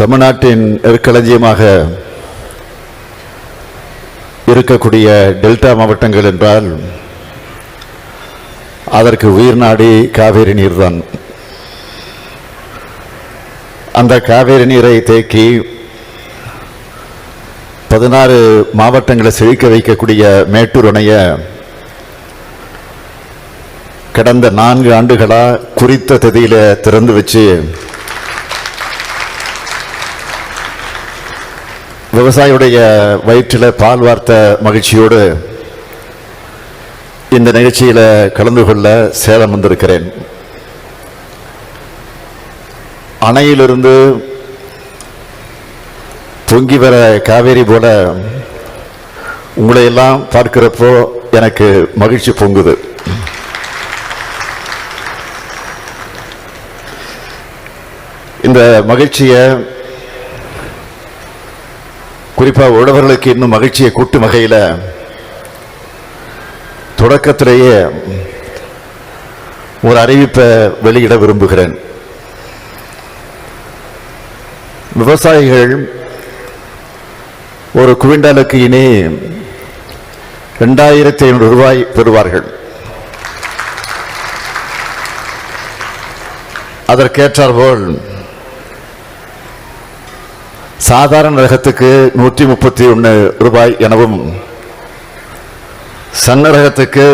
தமிழ்நாட்டின் நெற்களஞ்சியமாக இருக்கக்கூடிய டெல்டா மாவட்டங்கள் என்றால் அதற்கு உயிர் நாடி காவேரி நீர்தான். அந்த காவேரி நீரை தேக்கி பதினாறு மாவட்டங்களை செழிக்க வைக்கக்கூடிய மேட்டூர் அணைய கடந்த நான்கு ஆண்டுகளாக குறித்த திதியில திறந்து வச்சு விவசாயியுடைய வயிற்றில் பால் வார்த்த மகிழ்ச்சியோடு இந்த நிகழ்ச்சியில் கலந்து கொள்ள சேலம் வந்திருக்கிறேன். அணையிலிருந்து பொங்கி வர காவேரி போல உங்களை எல்லாம் பார்க்கிறப்போ எனக்கு மகிழ்ச்சி பொங்குது. இந்த மகிழ்ச்சியை குறிப்பாக உழவர்களுக்கு இன்னும் மகிழ்ச்சியை கூட்டும் வகையில் தொடக்கத்திலேயே ஒரு அறிவிப்பை வெளியிட விரும்புகிறேன். விவசாயிகள் ஒரு குவிண்டாலுக்கு இனி ரெண்டாயிரத்தி ஐநூறு ரூபாய் பெறுவார்கள். அதற்கேற்றாற்போல் சாதாரண ரகத்துக்கு நூற்றி முப்பத்தி ஒன்று ரூபாய் எனவும் சன்ன ரகத்துக்கு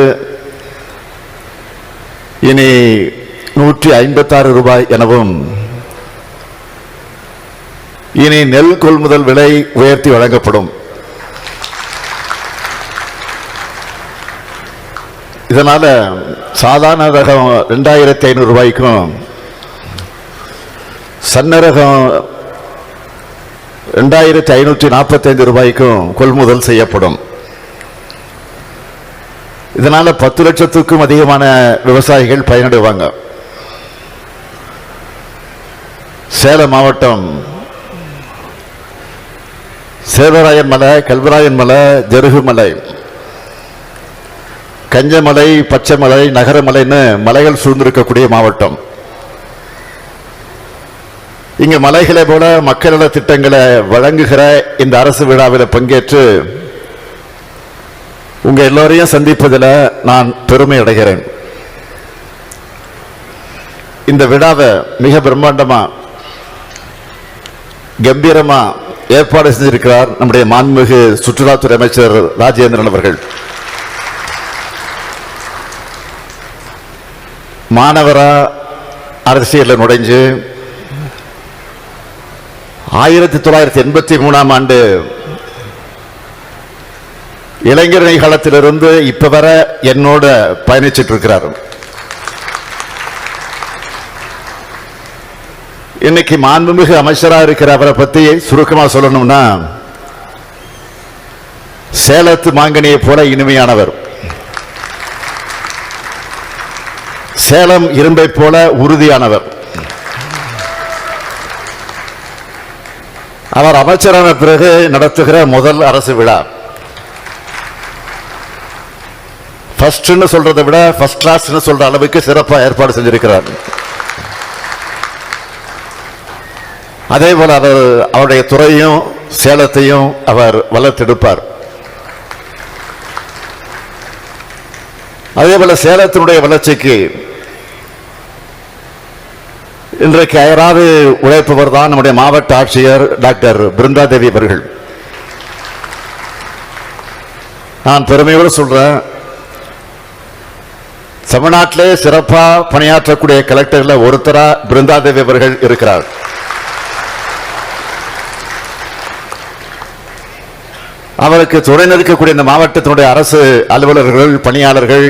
இனி நூற்றி ஐம்பத்தாறு ரூபாய் எனவும் இனி நெல் கொள்முதல் விலை உயர்த்தி வழங்கப்படும். இதனால சாதாரண ரகம் ரெண்டாயிரத்தி ஐநூறு ரூபாய்க்கும் சன்ன ரகம் ரெண்டாயிரத்தி ஐநூற்றி நாற்பத்தைந்து ரூபாய்க்கும் கொள்முதல் செய்யப்படும். இதனால் பத்து லட்சத்துக்கும் அதிகமான விவசாயிகள் பயனடைவாங்க. சேலம் மாவட்டம் சேவராயன் மலை கல்வராயன் மலை ஜருகுமலை கஞ்சமலை பச்சைமலை நகரமலைன்னு மலைகள் சூழ்ந்திருக்கக்கூடிய மாவட்டம். இங்க மலைகளை போல மக்கள திட்டங்களை வழங்குகிற இந்த அரசு விழாவில் பங்கேற்று உங்க எல்லோரையும் சந்திப்பதில் நான் பெருமை அடைகிறேன். இந்த விழாவை மிக பிரம்மாண்டமா கம்பீரமா ஏற்பாடு செஞ்சிருக்கிறார் நம்முடைய மாண்புமிகு சுற்றுலாத்துறை அமைச்சர் ராஜேந்திரன் அவர்கள். மாணவரா அரசியலில் நுழைஞ்சு ஆயிரத்தி தொள்ளாயிரத்தி எண்பத்தி மூணாம் ஆண்டு இளைஞர் காலத்திலிருந்து இப்ப வர என்னோட பயணிச்சிட்டு இருக்கிறார் இன்னைக்கு மாண்புமிகு அமைச்சராக இருக்கிற அவரை பத்தி சுருக்கமா சொல்லணும்னா சேலத்து மாங்கனியை போல இனிமையானவர். சேலம் இரும்பை போல உறுதியானவர். அவர் அமைச்சரான பிறகு நடத்துகிற முதல் அரசு விழா. ஃபர்ஸ்ட்னு சொல்றதை விட ஃபர்ஸ்ட் கிளாஸ்னு சொல்ற அளவுக்கு சிறப்பாக ஏற்பாடு செஞ்சிருக்கிறார். அதே போல அவர் அவருடைய துறையும் சேலத்தையும் அவர் வளர்த்தெடுப்பார். அதே போல சேலத்தினுடைய வளர்ச்சிக்கு இன்றைக்கு அயராது உழைப்பவர் தான் நம்முடைய மாவட்ட ஆட்சியர் டாக்டர் பிருந்தா தேவி அவர்கள். நான் பெருமையோடு சொல்றேன் தமிழ்நாட்டிலே சிறப்பாக பணியாற்றக்கூடிய கலெக்டர்ல ஒருத்தரா பிருந்தா தேவி அவர்கள் இருக்கிறார். அவருக்கு துணை நிற்கக்கூடிய இந்த மாவட்டத்தினுடைய அரசு அலுவலர்கள் பணியாளர்கள்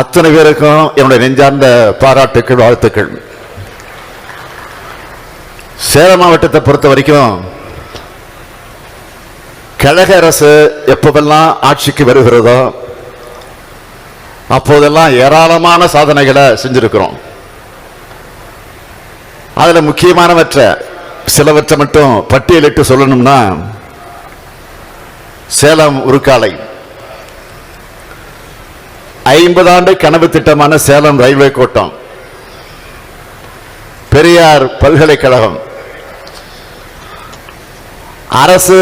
அத்தனை பேருக்கும் என்னுடைய நெஞ்சார்ந்த பாராட்டுக்கள் வாழ்த்துக்கள். சேலம் மாவட்டத்தை பொறுத்த வரைக்கும் கழக அரசு எப்போதெல்லாம் ஆட்சிக்கு வருகிறதோ அப்போதெல்லாம் ஏராளமான சாதனைகளை செஞ்சிருக்கிறோம். அதில் முக்கியமானவற்றை சிலவற்றை மட்டும் பட்டியலிட்டு சொல்லணும்னா சேலம் உருக்காலை. ஐம்பது ஆண்டு கனவு திட்டமான சேலம் ரயில்வே கோட்டம். பெரியார் பல்கலைக்கழகம். அரசு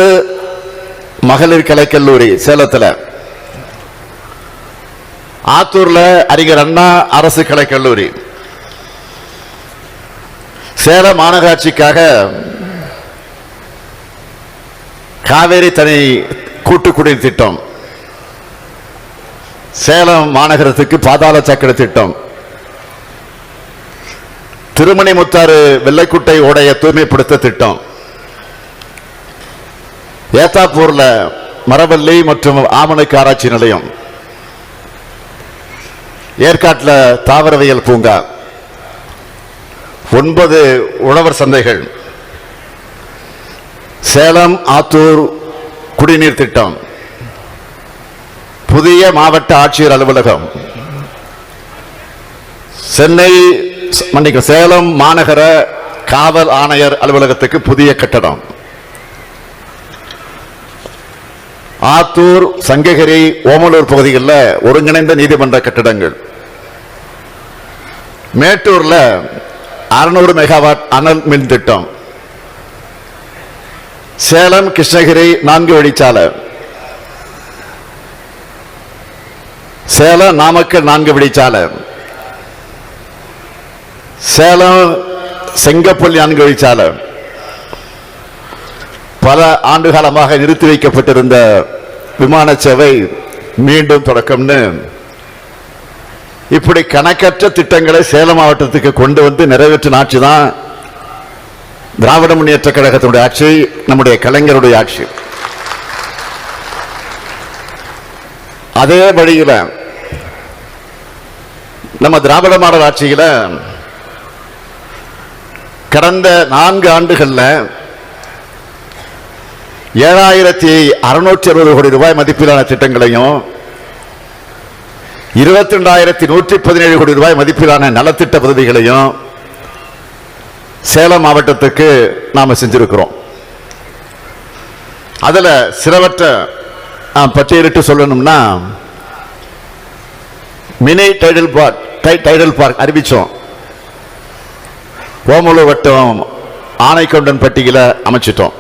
மகளிர் கலைக்கல்லூரி சேலத்தில். ஆத்தூர்ல அறிஞர் அண்ணா அரசு கலைக்கல்லூரி சேலம் மாநகராட்சிக்காக காவேரி தனி கூட்டுக்குடி திட்டம். சேலம் மாநகரத்துக்கு பாதாள சக்கர திட்டம். திருமணி முத்தாறு வெள்ளைக்குட்டை ஓடைய தூய்மைப்படுத்த திட்டம். ஏத்தாப்பூர்ல மரவள்ளி மற்றும் ஆமணக்கு ஆராய்ச்சி நிலையம். ஏற்காட்டில் தாவரவியல் பூங்கா. ஒன்பது உழவர் சந்தைகள். சேலம் ஆத்தூர் குடிநீர் திட்டம். புதிய மாவட்ட ஆட்சியர் அலுவலகம். சென்னை மன்னிக்க சேலம் மாநகர காவல் ஆணையர் அலுவலகத்துக்கு புதிய கட்டடம். ஆத்தூர் சங்ககிரி ஓமலூர் பகுதிகளில் ஒருங்கிணைந்த நீதிமன்ற கட்டடங்கள். மேட்டூர்ல அறுநூறு மெகாவாட் அனல் மின் திட்டம். சேலம் கிருஷ்ணகிரி நான்கு வழிச்சாலை. சேலம் நாமக்கல் நான்கு வழிச்சாலை சேலம் செங்கப்பள்ளி நான்கு வழிச்சாலை பல ஆண்டு காலமாக நிறுத்தி வைக்கப்பட்டிருந்த விமான சேவை மீண்டும் தொடக்கம்னு. இப்படி கணக்கற்ற திட்டங்களை சேலம் மாவட்டத்துக்கு கொண்டு வந்து நிறைவேற்றின ஆட்சி தான் திராவிட முன்னேற்ற கழகத்தினுடைய ஆட்சி நம்முடைய கலைஞருடைய ஆட்சி. அதே வழியில் நம்ம திராவிட மாடல் ஆட்சியில் கடந்த நான்கு ஆண்டுகளில் ஏழாயிரத்தி அறுநூற்றி அறுபது கோடி ரூபாய் மதிப்பிலான திட்டங்களையும் இருபத்தி ரெண்டாயிரத்தி நூற்றி பதினேழு கோடி ரூபாய் மதிப்பிலான நலத்திட்ட பதவிகளையும் சேலம் மாவட்டத்துக்கு நாம் செஞ்சிருக்கிறோம். அதில் சிலவற்றை பட்டியலிட்டு சொல்லணும்னா மினி டைடல் பாட் டைடல் பார்க் அறிவிச்சோம். ஓமலூர் வட்டம் ஆனைக்கொண்டன் பட்டியில் அமைச்சிட்டோம்.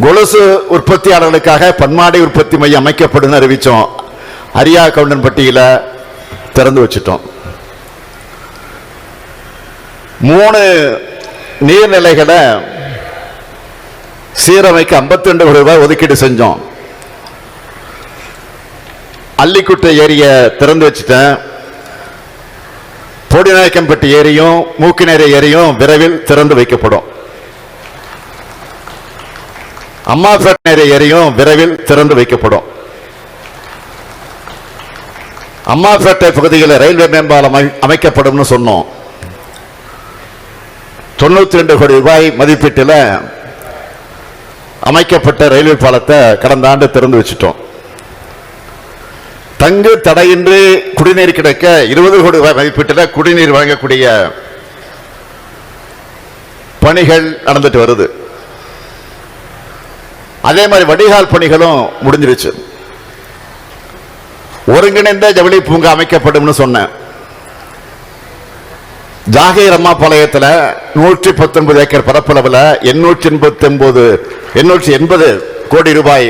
கொலுசு உற்பத்தியாளர்களுக்காக பன்மாடை உற்பத்தி மையம் அமைக்கப்படும் அறிவிச்சோம். அரியா கவுண்டன் பட்டியல திறந்து வச்சிட்டோம். மூணு நீர்நிலைகளை சீரமைக்க 52 கோடி ரூபாய் ஒதுக்கீடு செஞ்சோம். அள்ளிக்குட்டை ஏரிய திறந்து வச்சுட்டேன். போடிநாயக்கம்பட்டி ஏரியும் மூக்கினேரி ஏரியும் விரைவில் திறந்து வைக்கப்படும். அம்மாபேட்டை ஏரியும் விரைவில் திறந்து வைக்கப்படும். அம்மாபேட்டை பகுதியில் ரயில்வே மேம்பாலம் அமை- அமைக்கப்படும்னு சொன்னோம். தொண்ணூத்தி ரெண்டு கோடி ரூபாய் மதிப்பீட்டில் அமைக்கப்பட்ட ரயில்வே பாலத்தை கடந்த ஆண்டு திறந்து வச்சிட்டோம். தங்கு தடையின்றி குடிநீர் கிடைக்க இருபது கோடி ரூபாய் மதிப்பீட்டில் குடிநீர் வழங்கக்கூடிய பணிகள் நடந்துட்டு வருது. அதே மாதிரி வடிகால் பணிகளும் முடிஞ்சிருச்சு. ஒருங்கிணைந்த ஜவுளி பூங்கா அமைக்கப்படும்னு சொன்னேன். ஜாகீர் அம்மா பாளையத்தில் நூற்றி பத்தொன்பது ஏக்கர் பரப்பளவில் எண்ணூற்றி எண்பத்தி ஒன்பது எண்ணூற்றி எண்பது கோடி ரூபாய்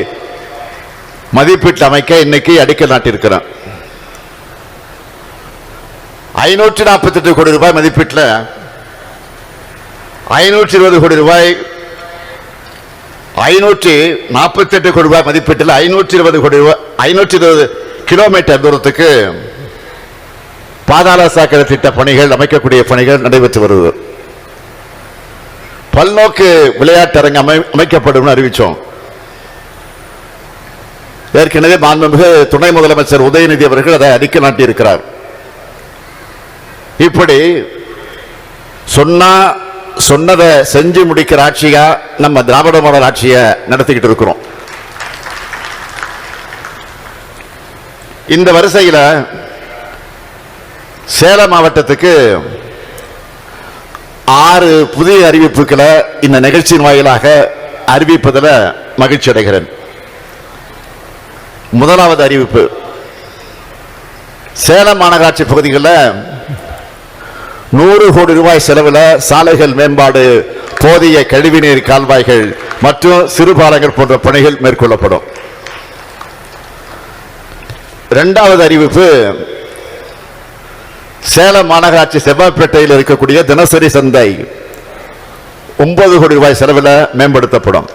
மதிப்பீட்டு அமைக்க இன்னைக்கு அடிக்கல் நாட்டிருக்கிறோம் ஐநூற்றி நாற்பத்தி எட்டு கோடி ரூபாய் மதிப்பீட்டில் ஐநூற்றி இருபது கோடி ரூபாய் ஐநூற்றி நாற்பத்தி எட்டு கோடி ரூபாய் மதிப்பீட்டில் ஐநூற்றி இருபது கோடி ரூபாய் ஐநூற்றி இருபது கிலோமீட்டர் தூரத்துக்கு பாதாள சாக்கடை திட்ட பணிகள் அமைக்கக்கூடிய பணிகள் நடைபெற்று வருது. பல்நோக்கு விளையாட்டரங்கு அமை அமைக்கப்படும் அறிவிச்சோம். ஏற்கனவே மாண்புமிகு துணை முதலமைச்சர் உதயநிதி அவர்கள் அதை அடிக்க நாட்டியிருக்கிறார். இப்படி சொன்னா சொன்னதை செஞ்சு முடிக்கிற ஆட்சியா நம்ம திராவிட மாடல் ஆட்சியை நடத்திக்கிட்டு இருக்கிறோம். இந்த வரிசையில் சேலம் மாவட்டத்துக்கு ஆறு புதிய அறிவிப்புகளை இந்த நிகழ்ச்சியின் வாயிலாக அறிவிப்பதில் மகிழ்ச்சி அடைகிறேன் முதலாவது அறிவிப்பு. சேலம் மாநகராட்சி பகுதிகளில் நூறு கோடி ரூபாய் செலவில் சாலைகள் மேம்பாடு போதிய கழிவுநீர் கால்வாய்கள் மற்றும் சிறுபாலங்கள் போன்ற பணிகள் மேற்கொள்ளப்படும். இரண்டாவது அறிவிப்பு சேலம் மாநகராட்சி செவ்வாய்ப்பேட்டையில் இருக்கக்கூடிய தினசரி சந்தை ஒன்பது கோடி ரூபாய் செலவில் மேம்படுத்தப்படும்.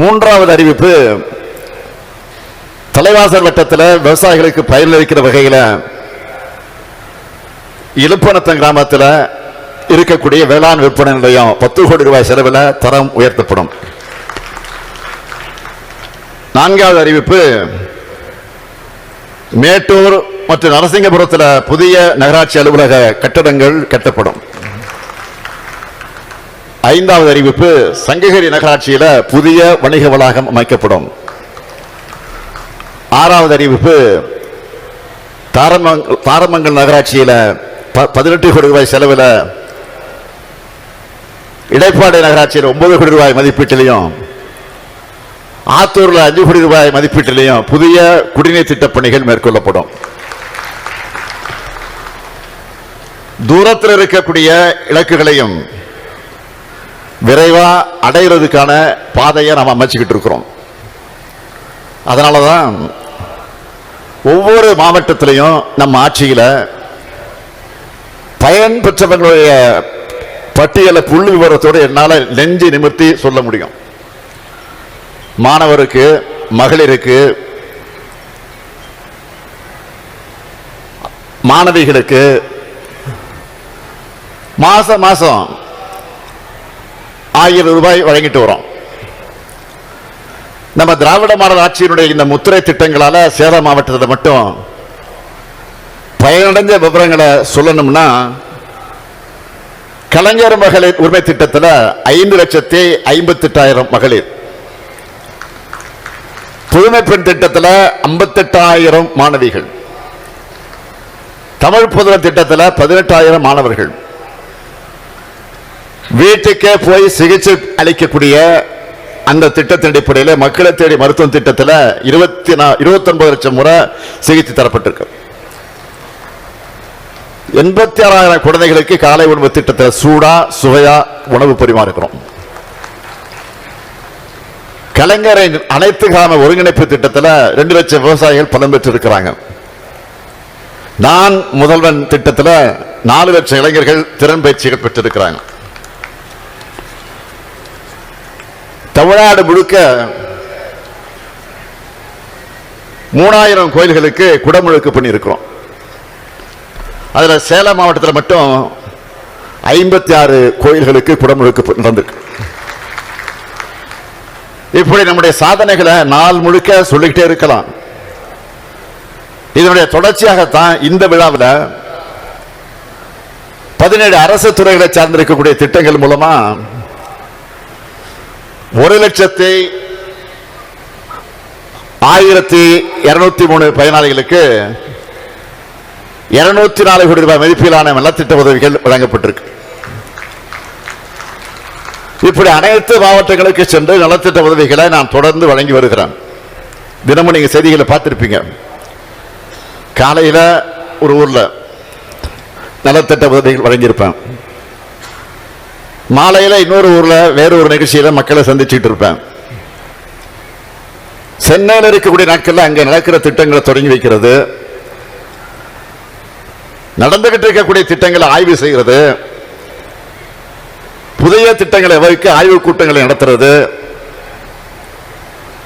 மூன்றாவது அறிவிப்பு. தலைவாசல் வட்டத்தில் விவசாயிகளுக்கு பயனளிக்கிற வகையில் இலுப்பனத்தம் கிராமத்தில் இருக்கக்கூடிய வேளாண் விற்பனை நிலையம் பத்து கோடி ரூபாய் செலவில் தரம் உயர்த்தப்படும். நான்காவது அறிவிப்பு. மேட்டூர் மற்றும் நரசிங்கபுரத்தில் புதிய நகராட்சி அலுவலக கட்டடங்கள் கட்டப்படும். ஐந்தாவது அறிவிப்பு சங்ககிரி நகராட்சியில புதிய வணிக வளாகம் அமைக்கப்படும். ஆறாவது அறிவிப்பு தாரமங் தாரமங்கல் நகராட்சியில பதினெட்டு கோடி ரூபாய் செலவில் இடைப்பாடு நகராட்சியில் ஒன்பது கோடி ரூபாய் மதிப்பீட்டிலையும் ஆத்தூரில் அஞ்சு கோடி ரூபாய் மதிப்பீட்டிலையும் புதிய குடிநீர் திட்டப் பணிகள் மேற்கொள்ளப்படும். தூரத்தில் இருக்கக்கூடிய இலக்குகளையும் விரைவாக அடைகிறதுக்கான பாதையை நாம் அமைச்சுக்கிட்டு இருக்கிறோம். அதனால தான் ஒவ்வொரு மாவட்டத்திலையும் நம்ம ஆட்சியில் பயன் பெற்றவங்களுடைய பட்டியலை புள்ளி விவரத்தோடு என்னால் நெஞ்சு நிமிர்த்தி சொல்ல முடியும். மாணவருக்கு மகளிருக்கு மாணவிகளுக்கு மாசம் மாசம் ஆயிரம் ரூபாய் வழங்கிட்டு வரோம். நம்ம திராவிட மாடல் ஆட்சியினுடைய இந்த முத்திரை திட்டங்களால சேலம் மாவட்டத்தில் மட்டும் பயனடைஞ்ச விவரங்களை சொல்லணும்னா கலைஞர் மகளிர் உரிமை திட்டத்தில் ஐந்து லட்சத்தி ஐம்பத்தெட்டாயிரம் மகளிர். புதுமை பெண் திட்டத்தில் ஐம்பத்தெட்டாயிரம் மாணவிகள். தமிழ் புதுமை திட்டத்தில் பதினெட்டாயிரம் மாணவர்கள். வீட்டுக்கே போய் சிகிச்சை அளிக்கக்கூடிய அந்த திட்டத்தின் அடிப்படையில் மக்களை தேடி மருத்துவ திட்டத்தில் இருபத்தி நா இருபத்தி ஒன்பது லட்சம் முறை சிகிச்சை தரப்பட்டிருக்கு. எண்பத்தி ஆறாயிரம் குழந்தைகளுக்கு காலை உணவு திட்டத்தில் சூடா சுவையா உணவு பரிமாறுகிறோம் கலைஞரின் அனைத்து கிராம ஒருங்கிணைப்பு திட்டத்தில் ரெண்டு லட்சம் விவசாயிகள் பலன் பெற்றிருக்கிறாங்க. நான் முதல்வன் திட்டத்தில் நாலு லட்சம் இளைஞர்கள் திறன் பயிற்சிகள் பெற்றிருக்கிறாங்க. தமிழ்நாடு முழுக்க மூணாயிரம் கோயில்களுக்கு குடமுழுக்கு பண்ணியிருக்கிறோம். அதில் சேலம் மாவட்டத்தில் மட்டும் ஐம்பத்தி ஆறு கோயில்களுக்கு குடமுழுக்கு நடந்திருக்கு. இப்படி நம்முடைய சாதனைகளை நாள் முழுக்க சொல்லிக்கிட்டே இருக்கலாம். இதனுடைய தொடர்ச்சியாகத்தான் இந்த விழாவில் பதினேழு அரசு துறைகளை சார்ந்திருக்கக்கூடிய திட்டங்கள் மூலமாக ஒரு லட்சத்தி ஆயிரத்தி இருநூத்தி மூணு பயனாளிகளுக்கு இருநூத்தி நாலு கோடி ரூபாய் மதிப்பிலான நலத்திட்ட உதவிகள் வழங்கப்பட்டிருக்கு. இப்படி அனைத்து மாவட்டங்களுக்கு சென்று நலத்திட்ட உதவிகளை நான் தொடர்ந்து வழங்கி வருகிறேன். தினமும் நீங்க செய்திகளை பார்த்திருப்பீங்க. காலையில ஒரு ஊர்ல நலத்திட்ட உதவிகள் வழங்கியிருப்பேன். மாலையில் இன்னொரு ஊரில் வேற ஒரு நிகழ்ச்சியில் மக்களை சந்திச்சுட்டு இருப்பேன். சென்னையில் இருக்கக்கூடிய நாட்களில் அங்கே நடக்கிற திட்டங்களை தொடங்கி வைக்கிறது. நடந்துகிட்டு இருக்கக்கூடிய திட்டங்களை ஆய்வு செய்கிறது. புதிய திட்டங்களை வகுக்க ஆய்வு கூட்டங்களை நடத்துறது.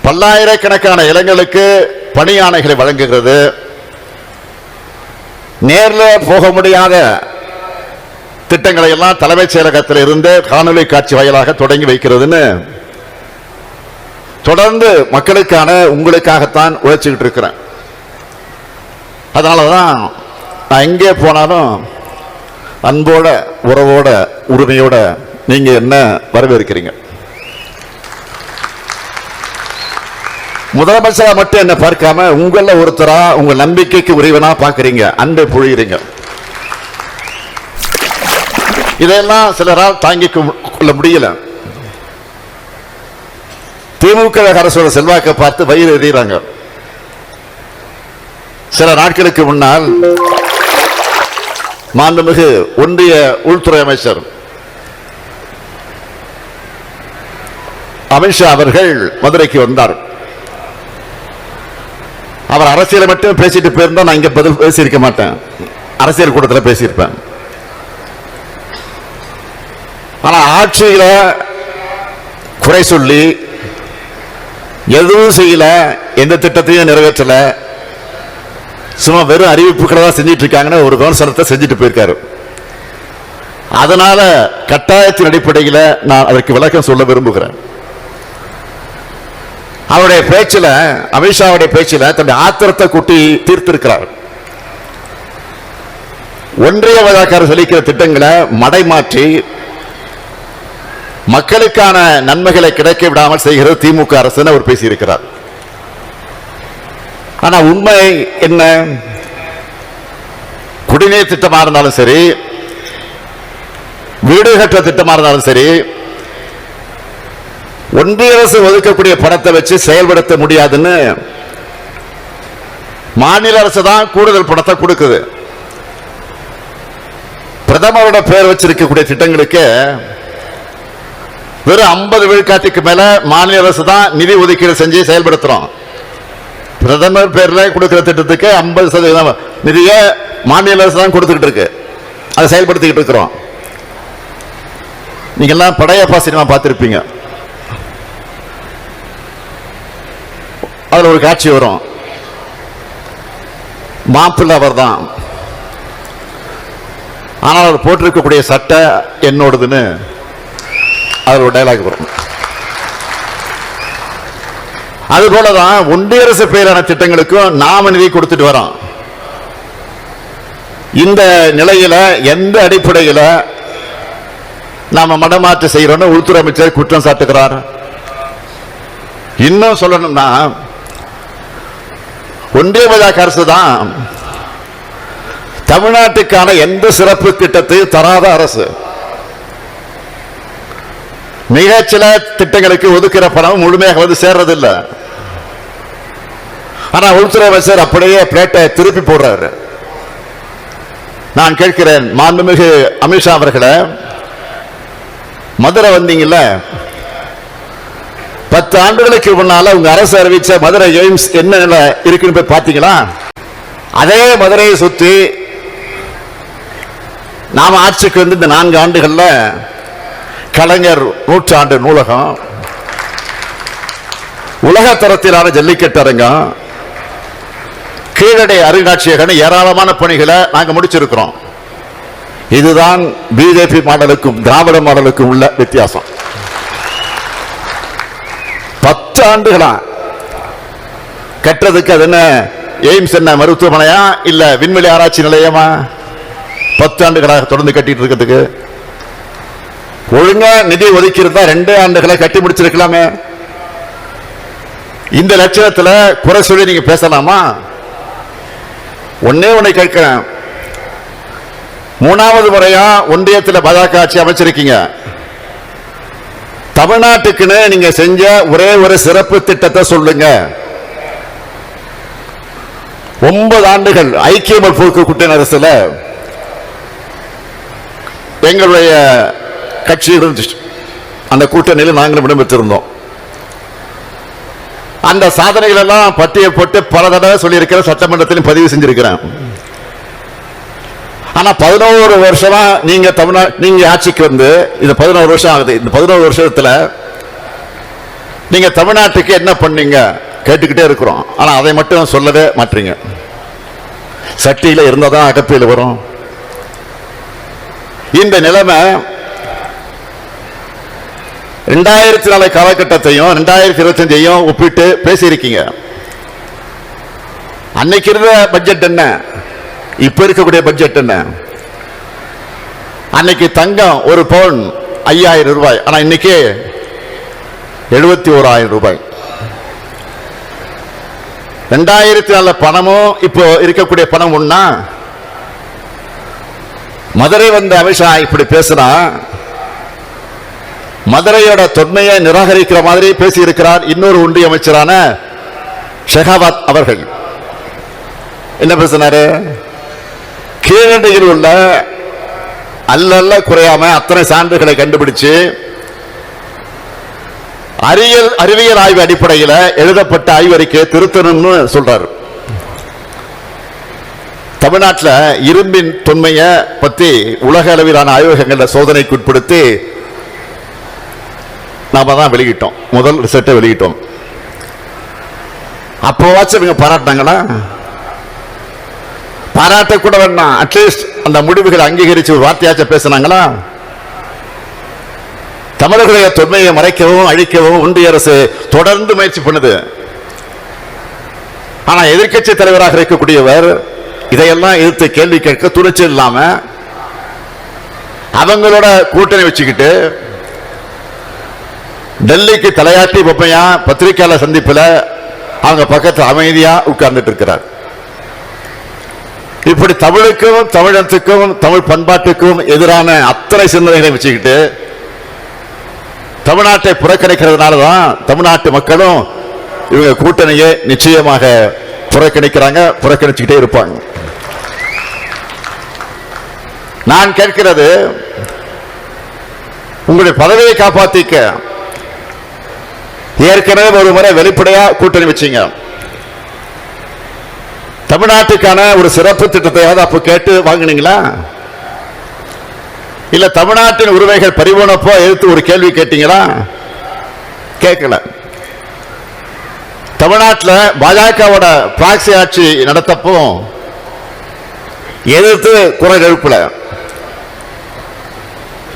பல்லாயிரக்கணக்கான இளைஞர்களுக்கு பணி ஆணைகளை வழங்குகிறது. நேரில் போக முடியாத திட்டங்களை எல்லாம் தலைமைச் செயலகத்தில் இருந்து காணொலி காட்சி வாயிலாக தொடங்கி வைக்கிறதுன்னு தொடர்ந்து மக்களுக்கான உங்களுக்காகத்தான் உழைச்சிக்கிட்டு இருக்கிறேன். அதனால தான் நான் எங்கே போனாலும் அன்போட உறவோட உரிமையோட நீங்க என்ன வரவேற்கிறீங்க? முதலமைச்சரா மட்டும் என்ன பார்க்காம உங்களை ஒருத்தரா உங்க நம்பிக்கைக்கு உரியவனா பார்க்குறீங்க. அன்பை பொழிகிறீங்க இதெல்லாம் சிலரால் தாங்கிக் கொள்ள முடியல. திமுக அரசோட செல்வாக்கை பார்த்து வயிறு எறிகிறாங்க. சில நாட்களுக்கு முன்னால் மாண்புமிகு ஒன்றிய உள்துறை அமைச்சர் அமித்ஷா அவர்கள் மதுரைக்கு வந்தார். அவர் அரசியலை மட்டும் பேசிட்டு போயிருந்தா நான் இங்க பதில் பேசியிருக்க மாட்டேன். அரசியல் கூட்டத்தில் பேசியிருப்பேன் ஆனா ஆட்சியில குறை சொல்லி எதுவும் செய்யல எந்த திட்டத்தையும் நிறைவேற்றல. சும்மா வெறும் அறிவிப்புகளை தான் செஞ்சிட்டு இருக்காங்கன்னு ஒரு விமர்சனத்தை செஞ்சுட்டு போயிருக்காரு. அதனால கட்டாயத்தின் அடிப்படையில் நான் அதற்கு விளக்கம் சொல்ல விரும்புகிறேன். அவருடைய பேச்சில் அமித்ஷாவுடைய பேச்சில் தன்னுடைய ஆத்திரத்தை கூட்டி தீர்த்திருக்கிறார். ஒன்றிய வழக்காரர் சொல்லிக்கிற திட்டங்களை மடைமாற்றி மக்களுக்கான நன்மைகளை கிடைக்க விடாமல் செய்கிறது திமுக அரசு அவர் பேசியிருக்கிறார். ஆனா உண்மை என்ன? குடிநீர் திட்டமா இருந்தாலும் சரி வீடு கட்டுற திட்டமா இருந்தாலும் சரி ஒன்றிய அரசு ஒதுக்கக்கூடிய பணத்தை வச்சு செயல்படுத்த முடியாதுன்னு மாநில அரசு தான் கூடுதல் பணத்தை கொடுக்குது. பிரதமரோட பேர் வச்சிருக்கக்கூடிய திட்டங்களுக்கு வெறும் ஐம்பது விழுக்காட்டுக்கு மேல மாநில அரசு தான் நிதி ஒதுக்கீடு செஞ்சு செயல்படுத்துறோம். பிரதமர் பேர்ல கொடுக்கிற திட்டத்துக்கு ஐம்பது சதவீதம் நிதியை மாநில அரசு தான் கொடுத்துக்கிட்டு இருக்கு. அதை செயல்படுத்திக்கிட்டு இருக்கிறோம். நீங்க எல்லாம் படையப்பா சினிமா பார்த்திருப்பீங்க. அதுல ஒரு காட்சி வரும். மாப்பிள்ள அவர் தான். ஆனால் அவர் போட்டிருக்கக்கூடிய சட்டை என்னோடதுன்னு அதில் ஒரு டைலாக் வரும். அது போலதான் ஒன்றிய அரசு பெயரான திட்டங்களுக்கும் நாம நிதி கொடுத்துட்டு வரோம். இந்த நிலையில எந்த அடிப்படையில் நாம மடமாற்று செய்யறோம்னு உள்துறை அமைச்சர் குற்றம் சாட்டுகிறார். இன்னும் சொல்லணும்னா ஒன்றிய பாஜக அரசு தான் தமிழ்நாட்டுக்கான எந்த சிறப்பு திட்டத்தையும் தராத அரசு. மிக சில திட்டங்களுக்கு ஒதுக்கிற பணம் முழுமையாக வந்து சேர்றதில்லை. ஆனா உள்துறை அமைச்சர் அப்படியே பிளேட்டை திருப்பி போடுறாரு. நான் கேட்கிறேன் மாண்புமிகு அமித்ஷா அவர்களை மதுரை வந்தீங்கல்ல? பத்து ஆண்டுகளுக்கு முன்னால உங்க அரசு அறிவிச்ச மதுரை எய்ம்ஸ் என்ன இருக்குன்னு போய் பாத்தீங்களா அதே மதுரையை சுத்தி நாம ஆட்சிக்கு வந்து இந்த நான்கு ஆண்டுகள்ல கலைஞர் நூற்றாண்டு நூலகம். உலக தரத்திலான ஜல்லிக்கட்டு அரங்கம். கீழடை அருங்காட்சியகம் ஏராளமான பணிகளை நாங்கள் முடிச்சிருக்கிறோம். இதுதான் பிஜேபி மாடலுக்கும் திராவிட மாடலுக்கும் உள்ள வித்தியாசம். பத்து ஆண்டுகளா கட்டுறதுக்கு அது என்ன? எய்ம்ஸ் என்ன மருத்துவமனையா? இல்ல விண்வெளி ஆராய்ச்சி நிலையமா? பத்து ஆண்டுகளாக தொடர்ந்து கட்டிட்டு இருக்கிறதுக்கு. ஒழுங்கா நிதி ஒதுக்கியிருந்தா ரெண்டு ஆண்டுகளை கட்டி முடிச்சிருக்கலாமே. இந்த லட்சணத்துல குறை சொல்லி நீங்க பேசலாமா? ஒன்னே ஒண்ணு கேட்கிறேன். மூணாவது முறையா ஒன்றியத்தில் பாஜக ஆட்சி அமைச்சிருக்கீங்க. தமிழ்நாட்டுக்குன்னு நீங்க செஞ்ச ஒரே ஒரு சிறப்பு திட்டத்தை சொல்லுங்க. ஒன்பது ஆண்டுகள் ஐக்கிய முற்போக்கு கூட்டணி அரசுல எங்களுடைய கட்சி இருந்துச்சு. அந்த கூட்டணியில் நாங்களும் இடம்பெற்றிருந்தோம் அந்த சாதனைகள் எல்லாம் பட்டியல் போட்டு பல தடவை சொல்லியிருக்கிற சட்டமன்றத்திலும் பதிவு செஞ்சிருக்கிறேன். ஆனா பதினோரு வருஷமா நீங்க தமிழ்நாடு நீங்க ஆட்சிக்கு வந்து இந்த பதினோரு வருஷம் ஆகுது. இந்த பதினோரு வருஷத்துல நீங்க தமிழ்நாட்டுக்கு என்ன பண்ணீங்க? கேட்டுக்கிட்டே இருக்கிறோம். ஆனா அதை மட்டும் சொல்லவே மாட்டீங்க. சட்டியில இருந்தாதான் அகப்பியில் வரும். இந்த நிலைமை ரெண்டாயிரத்தி நாலு காலகட்டத்தையும் ரெண்டாயிரத்தி இருபத்தஞ்சையும் ஒப்பிட்டு பேசியிருக்கீங்க. அன்னைக்கு இருந்த பட்ஜெட் என்ன? இப்ப இருக்கக்கூடிய பட்ஜெட் என்ன? அன்னைக்கு தங்கம் ஒரு பவுன் ஐயாயிரம் ரூபாய். ஆனா இன்னைக்கு எழுபத்தி ஓராயிரம் ரூபாய். ரெண்டாயிரத்தி நாலு பணமும் இப்போ இருக்கக்கூடிய பணம் ஒன்னா மதுரை வந்த அமித்ஷா இப்படி பேசுறான் மதுரையோட தொன்மையை நிராகரிக்கிற மாதிரி பேசியிருக்கிறார் இன்னொரு ஒன்றிய அமைச்சரான ஷெகாவத் அவர்கள். என்ன பேசினாரு? கீழடியில் உள்ள அல்லல்ல குறையாம அத்தனை சான்றுகளை கண்டுபிடிச்சு அறிவியல் அறிவியல் ஆய்வு அடிப்படையில் எழுதப்பட்ட ஆய்வறிக்கை திருத்தணும்னு சொல்றாரு. தமிழ்நாட்டில் இரும்பின் தொன்மையை பத்தி உலக அளவிலான ஆய்வகங்களில் சோதனைக்கு உட்படுத்தி நாம தான் வெளியிட்டோம். முதல் ரிசல்ட்டை வெளியிட்டோம். அப்போவாச்சும் இவங்க பாராட்டினாங்களா? பாராட்ட கூட வேண்டாம். அட்லீஸ்ட் அந்த முடிவுகளை அங்கீகரிச்சு ஒரு வார்த்தையாச்சும் பேசினாங்களா? தமிழர்களுடைய தொன்மையை மறைக்கவும் அழிக்கவும் ஒன்றிய அரசு தொடர்ந்து முயற்சி பண்ணுது. ஆனா எதிர்க்கட்சி தலைவராக இருக்கக்கூடியவர் இதையெல்லாம் எதிர்த்து கேள்வி கேட்க துணிச்சல் இல்லாம அவங்களோட கூட்டணி வச்சுக்கிட்டு டெல்லிக்கு தலையாட்டி பொம்மையா பத்திரிகையாளர் சந்திப்பில் அவங்க பக்கத்தில் அமைதியாக உட்கார்ந்துட்டு இருக்கிறார் இப்படி தமிழுக்கும் தமிழத்துக்கும் தமிழ் பண்பாட்டுக்கும் எதிரான அத்தனை சிந்தனைகளை வச்சுக்கிட்டு தமிழ்நாட்டை புறக்கணிக்கிறதுனால தான் தமிழ்நாட்டு மக்களும் இவங்க கூட்டணியை நிச்சயமாக புறக்கணிக்கிறாங்க புறக்கணிச்சுக்கிட்டே இருப்பாங்க. நான் கேட்கிறது உங்களுடைய பதவியை காப்பாற்றிக்க ஏற்கனவே ஒரு முறை வெளிப்படையா கூட்டணி வச்சீங்க. தமிழ்நாட்டுக்கான ஒரு சிறப்பு திட்டத்தையாவது அப்ப கேட்டு வாங்கினீங்களா? இல்ல தமிழ்நாட்டின் உரிமைகள் பறிபோனப்போ எதிர்த்து ஒரு கேள்வி கேட்டீங்களா? கேட்கல. தமிழ்நாட்டில் பாஜகவோட பிராக்சி ஆட்சி நடத்தப்போ எதிர்த்து குரல் எழுப்பலை.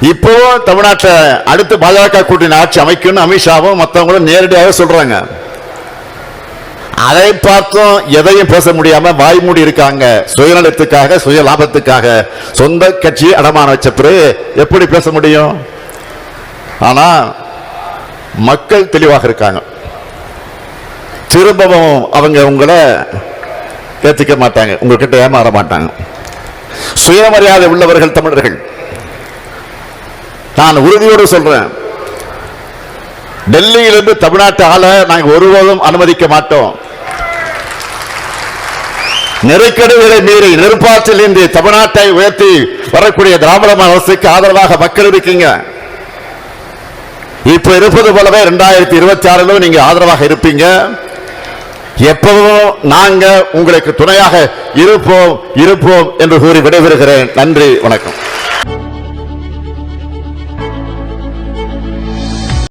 இப்போ தமிழ்நாட்டில் அடுத்து பாஜக கூட்டணி ஆட்சி அமைக்கும்னு அமித்ஷாவும் மற்றவங்களும் நேரடியாக சொல்றாங்க. அதை பார்த்தும் எதையும் பேச முடியாம வாய்மூடி இருக்காங்க. சுயநலத்துக்காக சுய லாபத்துக்காக. சொந்த கட்சி அடமான வச்ச பிறகு எப்படி பேச முடியும்? ஆனா மக்கள் தெளிவாக இருக்காங்க. திரும்பவும் அவங்க உங்களை ஏற்றுக்க மாட்டாங்க. உங்ககிட்ட ஏமாற மாட்டாங்க. சுயமரியாதை உள்ளவர்கள் தமிழர்கள். நான் உறுதியோடு சொல்றேன். டெல்லியிலிருந்து தமிழ்நாட்டு ஆள நாங்கள் ஒருபோதும் அனுமதிக்க மாட்டோம். நெருக்கடிகளை மீறி நெருப்பாற்றில் இன்றி தமிழ்நாட்டை உயர்த்தி வரக்கூடிய திராவிட அரசுக்கு ஆதரவாக மக்கள் இருக்கீங்க. இப்ப இருப்பது போலவே இரண்டாயிரத்தி இருபத்தி ஆறிலும் நீங்க ஆதரவாக இருப்பீங்க. எப்பவும் நாங்க உங்களுக்கு துணையாக இருப்போம் இருப்போம் என்று கூறி விடைபெறுகிறேன். நன்றி வணக்கம்.